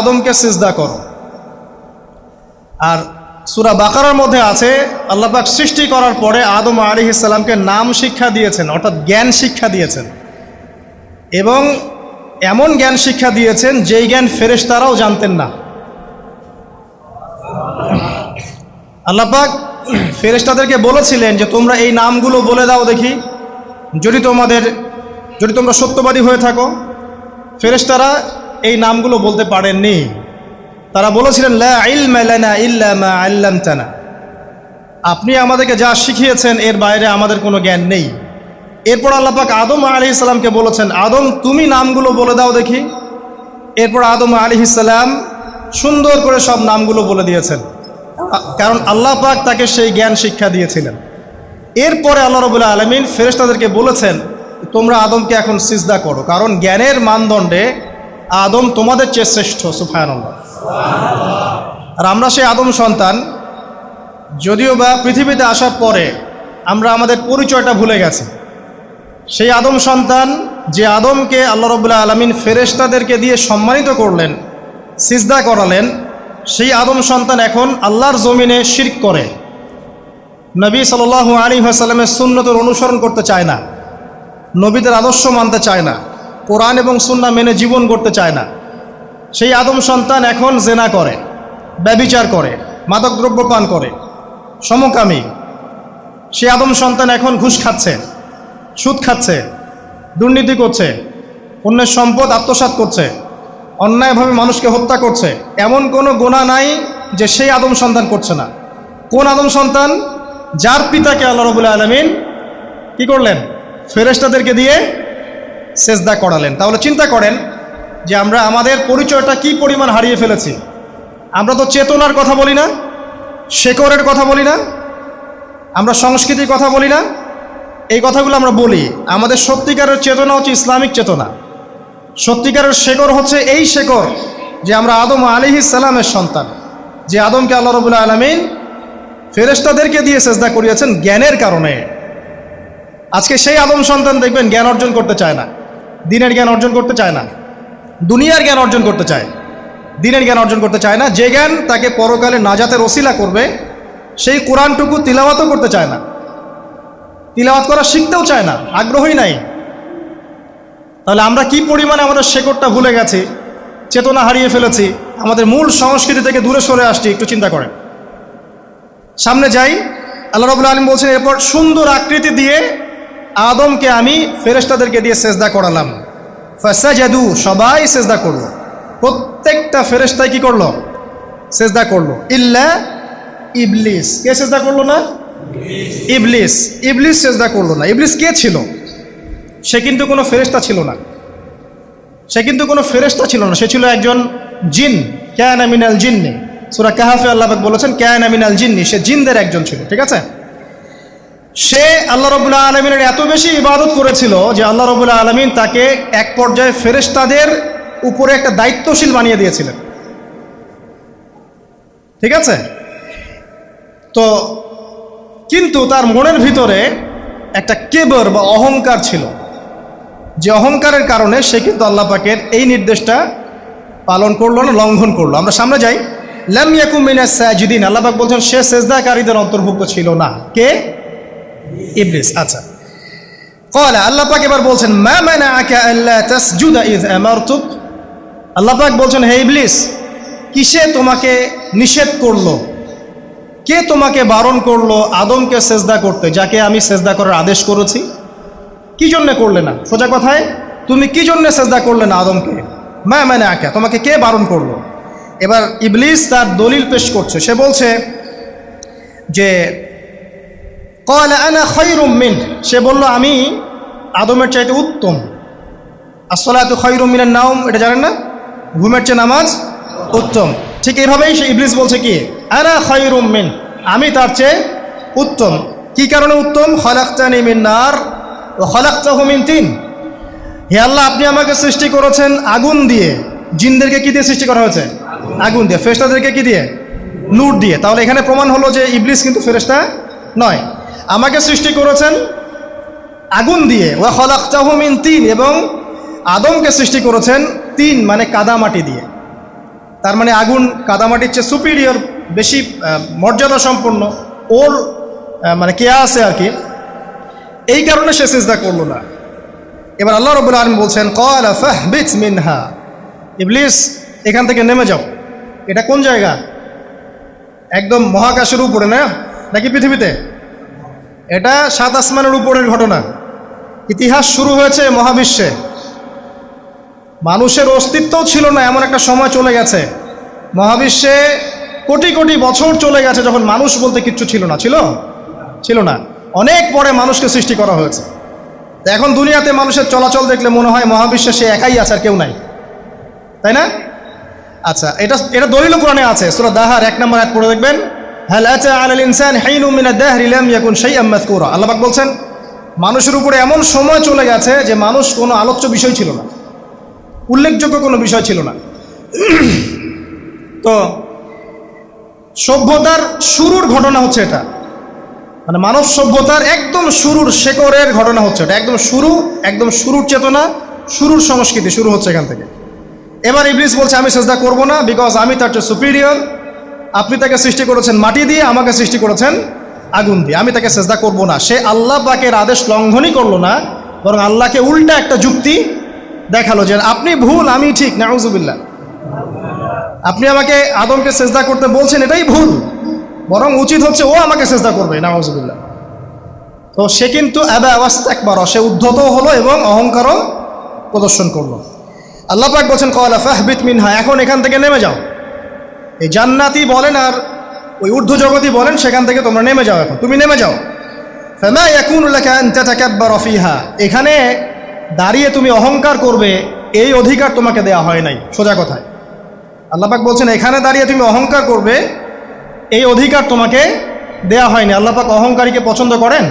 আদমকে সিজদা করো। আর সুরা বাকারার মধ্যে আছে আল্লাপাক সৃষ্টি করার পরে আদম আলী ইসলামকে নাম শিক্ষা দিয়েছেন, অর্থাৎ জ্ঞান শিক্ষা দিয়েছেন। এবং এমন জ্ঞান শিক্ষা দিয়েছেন, যেই জ্ঞান ফেরেশতারাও জানতেন না। আল্লাপাক ফেরেশতাদেরকে বলেছিলেন যে, তোমরা এই নামগুলো বলে দাও দেখি। যদি তোমাদের, যদি তোমরা সত্যবাদী হয়ে থাকো, ফেরেশতারা এই নামগুলো বলতে পারেননি। তারা বলেছিলেন আল্লামতানা। আপনি আমাদেরকে যা শিখিয়েছেন, এর বাইরে আমাদের কোনো জ্ঞান নেই। এরপর আল্লাপাক আদম আলি ইসলামকে বলেছেন, আদম, তুমি নামগুলো বলে দাও দেখি। এরপর আদম আলি ইসলাম সুন্দর করে সব নামগুলো বলে দিয়েছেন। কারণ আল্লাহ পাক তাকে সেই জ্ঞান শিক্ষা দিয়েছিলেন। এরপরে আল্লাহ রবুল্লাহ আলমিন ফেরেশতাদেরকে বলেছেন, তোমরা আদমকে এখন সিজদা করো। কারণ জ্ঞানের মানদণ্ডে আদম তোমাদের চেয়ে শ্রেষ্ঠ সুফায়নল্লাহ আর আমরা সেই আদম সন্তান, যদিও বা পৃথিবীতে আসার পরে আমরা আমাদের পরিচয়টা ভুলে গেছি। সেই আদম সন্তান যে আদমকে আল্লাহ রবুল্লাহ আলমিন ফেরেশতাদেরকে দিয়ে সম্মানিত করলেন, সিজদা করালেন, সেই আদম সন্তান এখন আল্লাহর জমিনে শির্ক করে। নবী সাল আলী আসাল্লামের সুন্নতের অনুসরণ করতে চায় না, নবীদের আদর্শ মানতে চায় না। কোরআন এবং সুন্না মেনে জীবন করতে চায় না। সেই আদম সন্তান এখন জেনা করে, ব্যবিচার করে মাদক দ্রব্য পান করে, সমকামী। সে আদম সন্তান এখন ঘুষ খাচ্ছে, সুদ খাচ্ছে, দুর্নীতি করছে, অন্যের সম্পদ আত্মসাৎ করছে, অন্যায়ভাবে মানুষকে হত্যা করছে। এমন কোনো গোনা নাই যে সেই আদম সন্তান করছে না। কোন আদম সন্তান, যার পিতাকে আল্লাহ রবুল্লা আলমিন কি করলেন? ফেরেস্তাদেরকে দিয়ে সেজদা করালেন। তাহলে চিন্তা করেন যে আমরা আমাদের পরিচয়টা কি পরিমাণ হারিয়ে ফেলেছি। আমরা তো চেতনার কথা বলি না শেকরের কথা বলি না, আমরা সংস্কৃতির কথা বলি না, এই কথাগুলো আমরা বলি। আমাদের সত্যিকারের চেতনা হচ্ছে ইসলামিক চেতনা। সত্যিকারের শেকর হচ্ছে এই শেকর যে আমরা আদম আলী সালামের সন্তান, যে আদমকে আল্লাহ রবুল্লা আলমিন ফেরেস্তাদেরকে দিয়ে চেষ্টা করিয়েছেন জ্ঞানের কারণে। আজকে সেই আদম সন্তান দেখবেন জ্ঞান অর্জন করতে চায় না। দিনের জ্ঞান অর্জন করতে চায় না। দুনিয়ার জ্ঞান অর্জন করতে চায়। দিনের জ্ঞান অর্জন করতে চায় না। যে জ্ঞান তাকে পরকালে নাজাতের ওসিলা করবে, সেই কোরআনটুকু তিলাওয়াতও করতে চায় না। তিলাওয়াত করা শিখতেও চায় না। আগ্রহই নাই। তাহলে আমরা কি পরিমাণে আমাদের শেকড়টা ভুলে গেছি, চেতনা হারিয়ে ফেলেছি, আমাদের মূল সংস্কৃতি থেকে দূরে সরে আসছি, একটু চিন্তা করেন। সামনে যাই। আল্লাহ রবুল্লা আলম বলছেন, এরপর সুন্দর আকৃতি দিয়ে আদমকে আমি ফেরেস্তাদেরকে দিয়ে সেজদা করালাম। ফাসা জাদু সবাই সেজদা করল। প্রত্যেকটা ফেরেস্তায় কি করল? সেজদা করল। ইল্লা ইবলিস। কে সেজদা করল না? ইবলিস। ইবলিস সেজদা করল না। ইবলিস কে ছিল? সে কিন্তু কোনো ফেরেস্তা ছিল না। সে কিন্তু কোনো ফেরেস্তা ছিল না। সে ছিল একজন জিন। ক্যান আমিনাল জিন্নি। সুরা কাহাফে আল্লাহবাক বলেছেন, ক্যান আমিনাল জিন্নি। সে জিনদের একজন ছিল। ঠিক আছে? সে আল্লাহ রবুল্লাহ আলমিনের এত বেশি ইবাদত করেছিল যে আল্লাহ রবুল্লাহ আলমিন তাকে এক পর্যায়ে ফেরেস্তাদের উপরে একটা দায়িত্বশীল বানিয়ে দিয়েছিলেন। ঠিক আছে? তো কিন্তু তার মনের ভিতরে একটা কেবর বা অহংকার ছিল। যে অহংকারের কারণে সে কিন্তু আল্লাহ পাকের এই নির্দেশটা পালন করল না, লঙ্ঘন করল। আমরা সামনে যাই। লাম ইয়াকুম মিনাস সাজিদিন। আল্লাহ পাক বলছেন, সে সেজদাকারীদের অন্তর্ভুক্ত ছিল না। কে? ইবলিস আচ্ছা। কলা, আল্লাহ পাক এবার বলছেন, মা মানা আকা আল্লাহ তাসজুদা ইজ আমারতুক? আল্লাহ পাক বলছেন, হে ইবলিস, কিসে তোমাকে নিষেধ করল? কে তোমাকে বারণ করল আদমকে সেজদা করতে, যাকে আমি সেজদা করার আদেশ করেছি? কি জন্যে করলে না? সোজা কথায়, তুমি কি জন্যে সেজদা করলে না আদমকে? মা মানে আঁকা তোমাকে কে বারণ করল? এবার ইবলিস তার দলিল পেশ করছে। সে বলছে যে মিন সে বলল, আমি আদমের চাইতে উত্তম। আসলে এত খৈরুম মিনের নাম এটা জানেন না? ঘুমের চেয়ে নামাজ উত্তম। ঠিক এইভাবেই সে ইবলিস বলছে কি? আনা খৈরুম মিন আমি তার চেয়ে উত্তম। কি কারণে উত্তম? খলাক্তানি মিন নার ও খলাক্তাহু তিন হে আল্লাহ, আপনি আমাকে সৃষ্টি করেছেন আগুন দিয়ে। জিনদেরকে কী দিয়ে সৃষ্টি করা হয়েছে? আগুন দিয়ে। ফেরেশতাদেরকে কী দিয়ে? নূর দিয়ে। তাহলে এখানে প্রমাণ হলো যে ইবলিস কিন্তু ফেরেশতা নয়। আমাকে সৃষ্টি করেছেন আগুন দিয়ে। ও খলাক্তাহু মিন তিন এবং আদমকে সৃষ্টি করেছেন তিন মানে কাদামাটি দিয়ে। তার মানে আগুন কাদামাটির চেয়ে সুপিরিয়র বেশি মর্যাদা সম্পন্ন, ওর মানে কেয়া আছে আর কি। এই কারণে সে সেজদা করল না। এবার আল্লাহ রবুল আলম বলছেন মিনহা। ইবলিস, এখান থেকে নেমে যাও। এটা কোন জায়গা? একদম মহাকাশের উপরে, না? নাকি পৃথিবীতে? এটা সাত আসমানের উপরের ঘটনা। ইতিহাস শুরু হয়েছে মহাবিশ্বে। মানুষের অস্তিত্বও ছিল না, এমন একটা সময় চলে গেছে। মহাবিশ্বে কোটি কোটি বছর চলে গেছে যখন মানুষ বলতে কিচ্ছু ছিল না। ছিল? ছিল না। অনেক পরে মানুষকে সৃষ্টি করা হয়েছে। এখন দুনিয়াতে মানুষের চলাচল দেখলে মনে হয় মহাবিশ্বে সে একাই আছে আর কেউ নাই। তাই না? আচ্ছা এটা এটা দলিল কোরআনে আছে, সূরা দাহার এক নম্বর এক পড়ে দেখবেন। হাল আতা আলাল ইনসান হাইনু আদ-দাহরি লাম ইয়াকুন শাইআম মাযকুরা আল্লাহ পাক বলছেন, মানুষের উপরে এমন সময় চলে গেছে যে মানুষ কোনো আলোচ্য বিষয় ছিল না। উল্লেখযোগ্য কোনো বিষয় ছিল না। তো সভ্যতার শুরুর ঘটনা হচ্ছে এটা। মানে মানব সভ্যতার একদম শুরুর শেকরের ঘটনা হচ্ছে এটা। একদম শুরু, একদম শুরুর চেতনা, শুরুর সংস্কৃতি শুরু হচ্ছে এখান থেকে। এবার ইবলিস বলছে, আমি সেজদা করব না বিকজ আমি তার চেয়ে সুপিরিয়র আপনি তাকে সৃষ্টি করেছেন মাটি দিয়ে, আমাকে সৃষ্টি করেছেন আগুন দিয়ে। আমি তাকে সেজদা করব না। সে আল্লাহ পাকের আদেশ লঙ্ঘনই করল না, বরং আল্লাহকে উল্টা একটা যুক্তি দেখাল যে আপনি ভুল, আমি ঠিক, নাউজুবিল্লাহ। আপনি আমাকে আদমকে সেজদা করতে বলছেন, এটাই ভুল। বরং উচিত হচ্ছে ও আমাকে চেষ্টা করবে, নাউজুবিল্লাহ। তো সে কিন্তু অ্যাবা আওয়াস্ত একবার সে উদ্ধত হলো এবং অহংকারও প্রদর্শন করল। আল্লাহ পাক বলছেন, কয়লা ফাহবিত মিনহা এখন এখান থেকে নেমে যাও। এই জান্নাতি বলেন আর ওই ঊর্ধ্ব জগতি বলেন, সেখান থেকে তোমরা নেমে যাও এখন। তুমি নেমে যাও। এখানে দাঁড়িয়ে তুমি অহংকার করবে, এই অধিকার তোমাকে দেয়া হয় নাই। সোজা কথায়। আল্লাহ পাক বলছেন, এখানে দাঁড়িয়ে তুমি অহংকার করবে, এই অধিকার তোমাকে দেয়া হয়নি। আল্লাহ পাক অহংকারীকে পছন্দ করেন?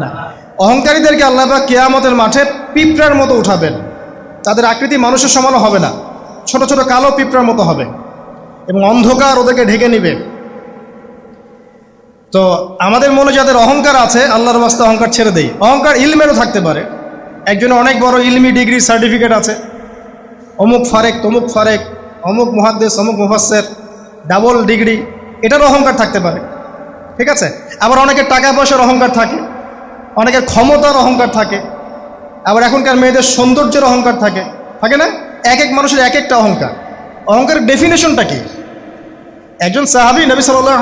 না। অহংকারীদেরকে আল্লাহ পাক কেয়ামতের মাঠে পিঁপড়ার মতো উঠাবেন। তাদের আকৃতি মানুষের সমানও হবে না। ছোট ছোট কালো পিঁপড়ার মতো হবে। এবং অন্ধকার ওদেরকে ঢেকে নিবে। তো আমাদের মনে যাদের অহংকার আছে, আল্লাহর বাস্তে অহংকার ছেড়ে দেই। অহংকার ইলমেরও থাকতে পারে। একজনের অনেক বড় ইলমি ডিগ্রি সার্টিফিকেট আছে। অমুক ফারেক, তমুক ফারেক, অমুক মহাদ্দেশ অমুক মুফাসের ডাবল ডিগ্রি, এটারও অহংকার থাকতে পারে। ঠিক আছে? আবার অনেকের টাকা পয়সার অহংকার থাকে, অনেকের ক্ষমতার অহংকার থাকে, আবার এখনকার মেয়েদের সৌন্দর্যের অহংকার থাকে। থাকে না? এক এক মানুষের এক একটা অহংকার। অহংকারের ডেফিনেশনটা কি? একজন সাহাবি নবী সাল্লাহ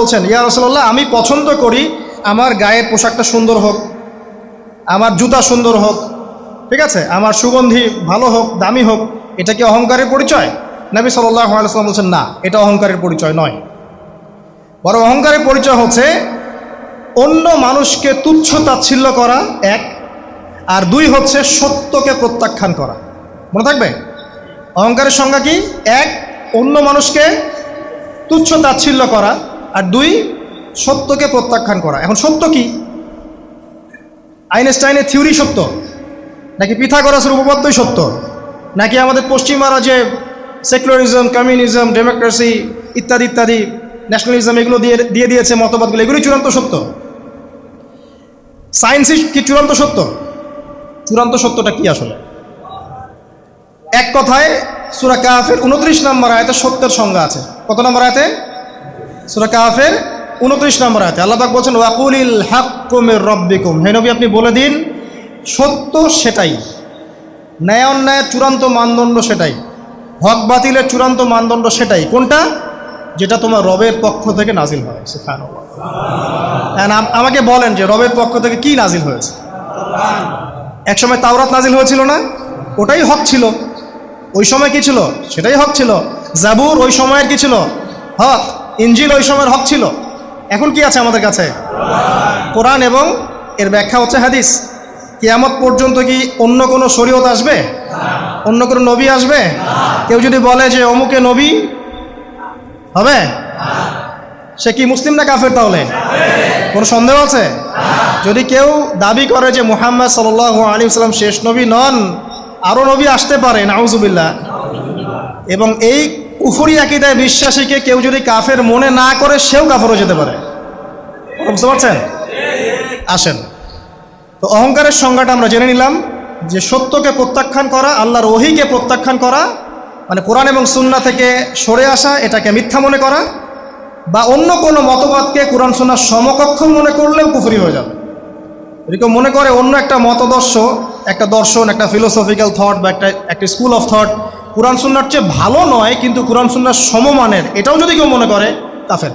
বলছেন, ইয়া রসল্লাহ আমি পছন্দ করি আমার গায়ের পোশাকটা সুন্দর হোক, আমার জুতা সুন্দর হোক, ঠিক আছে? আমার সুগন্ধি ভালো হোক, দামি হোক, এটা কি অহংকারের পরিচয়? নবী সাল্লাহ বলছেন, না, এটা অহংকারের পরিচয় নয়। বড় অহংকারের পরিচয় হচ্ছে, অন্য মানুষকে তুচ্ছ তাচ্ছিল্য করা, এক, আর দুই হচ্ছে সত্যকে প্রত্যাখ্যান করা। মনে থাকবে? অহংকারের সংজ্ঞা কি? এক, অন্য মানুষকে তুচ্ছ তাচ্ছিল্য করা। আর দুই, সত্যকে প্রত্যাখ্যান করা। এখন সত্য কি? আইনস্টাইনের থিওরি সত্য? নাকি পিথাগরাসের উপপাদ্যই সত্য? নাকি আমাদের পশ্চিমারা যে সেকুলারিজম, কমিউনিজম, ডেমোক্রেসি ইত্যাদি ইত্যাদি, ন্যাশনালিজম এগুলো দিয়ে দিয়ে দিয়েছে মতবাদগুলো? এগুলোই চূড়ান্ত সত্য। সায়েন্সই কি চূড়ান্ত সত্য? চূড়ান্ত সত্যটা কি আসলে? এক কথায় সুরা কাহাফের উনত্রিশ নম্বর আয়তে সত্যের সংজ্ঞা আছে। কত নম্বর আয়তে? সুরা কাহাফের উনত্রিশ নম্বর আয়তে। আল্লাহাক বলছেন, ওয়াকুলিল হাক্কুমের রব্বিকুম। হে নবী, আপনি বলে দিন, সত্য সেটাই। ন্যায় অন্যায়ের চূড়ান্ত মানদণ্ড সেটাই। হক বাতিলের চূড়ান্ত মানদণ্ড সেটাই। কোনটা? যেটা তোমার রবের পক্ষ থেকে নাজিল হয়। সেখানে আমাকে বলেন যে রবের পক্ষ থেকে কি নাজিল হয়েছে। একসময় তাওরাত নাজিল হয়েছিল না? ওটাই হক ছিল। ওই সময় কি ছিল? সেটাই হক ছিল। জাবুর ওই সময়ের কি ছিল? হক। ইঞ্জিল ওই সময়ের হক ছিল। এখন কি আছে আমাদের কাছে? কোরআন এবং এর ব্যাখ্যা হচ্ছে হাদিস। কিয়ামত পর্যন্ত কি অন্য কোনো শরীয়ত আসবে? অন্য কোনো নবী আসবে? কেউ যদি বলে যে অমুকে নবী, হবে? সে কি মুসলিম না কাফের তাহলে? কোনো সন্দেহ আছে? যদি কেউ দাবি করে যে মুহাম্মদ সাল আলী সাল্লাম শেষ নবী নন আরও নবী আসতে পারে নাউজুবিল্লাহ। এবং এই কুফুরি আকিদায় বিশ্বাসীকে কেউ যদি কাফের মনে না করে, সেও কাফেরও যেতে পারে। বুঝতে পারছেন? আসেন। তো অহংকারের সংজ্ঞাটা আমরা জেনে নিলাম, যে সত্যকে প্রত্যাখ্যান করা, আল্লাহর ওহিকে প্রত্যাখ্যান করা মানে কোরআন এবং সুন্না থেকে সরে আসা, এটাকে মিথ্যা মনে করা, বা অন্য কোনো মতবাদকে কোরআন সুন্নার সমকক্ষ মনে করলেও কুফরি হয়ে যাবে। এরকম মনে করে অন্য একটা মতদর্শ একটা দর্শন, একটা ফিলোসফিক্যাল থট বা একটা একটা স্কুল অফ থট কোরআন সুন্নার চেয়ে ভালো নয়, কিন্তু কোরআন সুন্নার সমমানের। এটাও যদি কেউ মনে করে, কাফের।